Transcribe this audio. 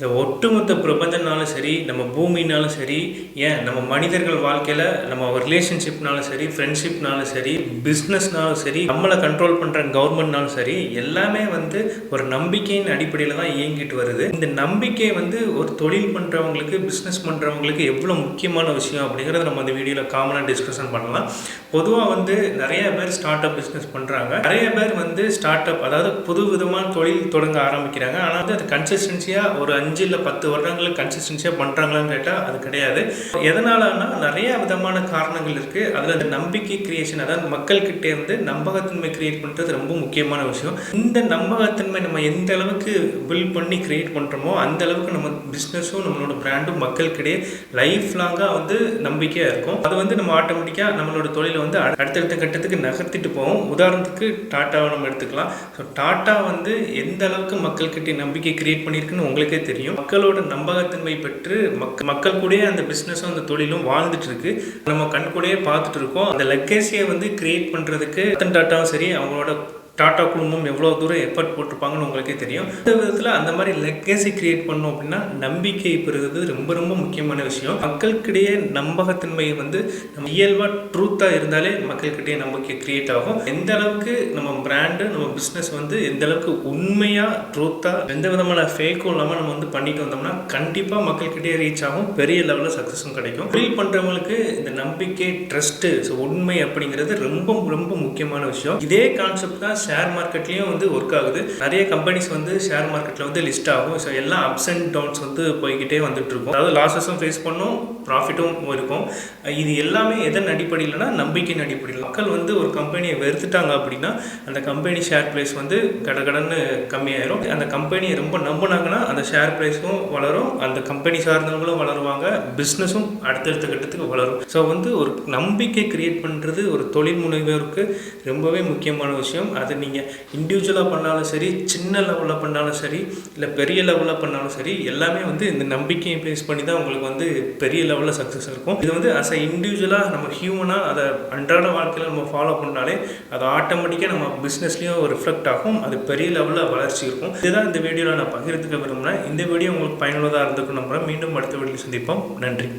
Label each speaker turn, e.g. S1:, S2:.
S1: இந்த ஒட்டுமொத்த பிரபஞ்சனாலும் சரி நம்ம பூமினாலும் சரி ஏன் நம்ம மனிதர்கள் வாழ்க்கையில் நம்ம ரிலேஷன்ஷிப்னாலும் சரி ஃப்ரெண்ட்ஷிப்னாலும் சரி பிஸ்னஸ்னாலும் சரி நம்மளை கண்ட்ரோல் பண்ணுற கவர்மெண்ட்னாலும் சரி எல்லாமே வந்து ஒரு நம்பிக்கையின் அடிப்படையில் தான் இயங்கிட்டு வருது. இந்த நம்பிக்கை வந்து ஒரு தொழில் பண்ணுறவங்களுக்கு பிஸ்னஸ் பண்ணுறவங்களுக்கு எவ்வளோ முக்கியமான விஷயம் அப்படிங்கிறத நம்ம இந்த வீடியோவில் காமனாக டிஸ்கஷன் பண்ணலாம். பொதுவாக வந்து நிறைய பேர் ஸ்டார்ட் அப் பிஸ்னஸ் பண்ணுறாங்க நிறைய பேர் வந்து ஸ்டார்ட் அப் அதாவது புது விதமான தொழில் தொடங்க ஆரம்பிக்கிறாங்க. ஆனால் வந்து அது கன்சிஸ்டன்சியாக ஒரு அஞ்சு இல்லை பத்து வருடங்கள் கன்சிஸ்டன்சியாக பண்ணுறாங்களான்னு கேட்டால் அது கிடையாது. எதனாலனா நிறைய விதமான காரணங்கள் இருக்குது அதில் அந்த நம்பிக்கை கிரியேஷன் அதாவது மக்கள்கிட்ட இருந்து நம்பகத்தன்மை கிரியேட் பண்ணுறது ரொம்ப முக்கியமான விஷயம். இந்த நம்பகத்தன்மை நம்ம எந்த அளவுக்கு பில்ட் பண்ணி கிரியேட் பண்ணுறோமோ அந்த அளவுக்கு நம்ம பிஸ்னஸும் நம்மளோட பிராண்டும் மக்கள்கிட்டே லைஃப் லாங்காக வந்து நம்பிக்கையாக இருக்கும். அது வந்து நம்ம ஆட்டோமேட்டிக்காக நம்மளோட தொழிலை வந்து அடுத்தடுத்த கட்டத்துக்கு நகர்த்திட்டு போவோம் உதாரணத்துக்கு டாட்டாவை நம்ம எடுத்துக்கலாம். ஸோ டாட்டா வந்து எந்த அளவுக்கு மக்கள்கிட்ட நம்பிக்கை கிரியேட் பண்ணியிருக்குன்னு உங்களுக்கே தெரியும். மக்களோட நம்பகத்தன்மை பெற்று மக்க மக்கள் கூடயே அந்த பிஸ்னஸும் அந்த தொழிலும் வாழ்ந்துட்டு இருக்கு நம்ம கண் கூடயே பார்த்துட்டு இருக்கோம் அந்த லெக்கேசியை வந்து கிரியேட் பண்ணுறதுக்கு ரத்தன் டாட்டாவும் சரி அவங்களோட டாடா குழுமம் எவ்வளோ தூரம் எஃபர்ட் போட்டிருப்பாங்கன்னு உங்களுக்கே தெரியும். இந்த விதத்தில் அந்த மாதிரி லெக்கேசி கிரியேட் பண்ணோம் அப்படின்னா நம்பிக்கை பெறுகிறது ரொம்ப ரொம்ப முக்கியமான விஷயம். மக்களுக்கிடையே நம்பகத்தன்மை வந்து நம்ம இயல்பாக ட்ரூத்தாக இருந்தாலே மக்கள்கிட்டயே நம்பிக்கை கிரியேட் ஆகும். எந்த அளவுக்கு நம்ம பிராண்டு நம்ம பிஸ்னஸ் வந்து எந்த அளவுக்கு உண்மையாக ட்ரூத்தாக எந்த விதமான ஃபேக்கும் இல்லாமல் நம்ம வந்து பண்ணிட்டு வந்தோம்னா கண்டிப்பாக மக்கள்கிட்டயே ரீச் ஆகும். பெரிய லெவலில் சக்ஸஸும் கிடைக்கும். தொழில் பண்ணுறவங்களுக்கு இந்த நம்பிக்கை ட்ரஸ்ட்டு ஸோ உண்மை அப்படிங்கிறது ரொம்ப ரொம்ப முக்கியமான விஷயம். இதே கான்செப்ட் தான் ஷேர் மார்க்கெட்லேயும் வந்து ஒர்க் ஆகுது. நிறைய கம்பெனிஸ் வந்து ஷேர் மார்க்கெட்டில் வந்து லிஸ்ட் ஆகும். ஸோ எல்லாம் அப்ஸ் அண்ட் டவுன்ஸ் வந்து போய்கிட்டே வந்துட்டு இருக்கும் அதாவது லாஸஸும் ஃபேஸ் பண்ணும் ப்ராஃபிட்டும் இருக்கும். இது எல்லாமே எதன் அடிப்படையில்னா நம்பிக்கையின் அடிப்படையில். மக்கள் வந்து ஒரு கம்பெனியை வெறுத்துட்டாங்க அப்படின்னா அந்த கம்பெனி ஷேர் ப்ரைஸ் வந்து கடகடன்னு கம்மியாயிரும். அந்த கம்பெனியை ரொம்ப நம்பினாங்கன்னா அந்த ஷேர் ப்ரைஸும் வளரும். அந்த கம்பெனி சார்ந்தவங்களும் வளருவாங்க. பிஸ்னஸும் அடுத்தடுத்த கட்டத்துக்கு வளரும். ஸோ வந்து ஒரு நம்பிக்கை கிரியேட் பண்ணுறது ஒரு தொழில் முனைவோருக்கு ரொம்பவே முக்கியமான விஷயம். அது நீங்கள் இண்டிவிஜுவலாக பண்ணாலும் சரி சின்ன லெவலில் பண்ணாலும் சரி இல்லை பெரிய லெவலில் பண்ணாலும் சரி எல்லாமே வந்து இந்த நம்பிக்கையை பேஸ் பண்ணி தான் உங்களுக்கு வந்து பெரிய லெவலில் சக்ஸஸ் இருக்கும். இது வந்து அஸ் அ இண்டிவிஜுவலாக நம்ம ஹியூமனாக அதை அன்றாட வாழ்க்கையில் நம்ம ஃபாலோ பண்ணாலே அது ஆட்டோமேட்டிக்காக நம்ம பிஸ்னஸ்லேயும் ரிஃப்ளெக்ட் ஆகும். அது பெரிய லெவலில் வளர்ச்சி இருக்கும். இதுதான் இந்த வீடியோவில் நான் பகிர்ந்துக்க விரும்புகிறேன் இந்த வீடியோ உங்களுக்கு பயனுள்ளதாக இருந்திருக்கும் நம்புகிறேன் மீண்டும் அடுத்த வீடியோவில் சந்திப்போம். நன்றி.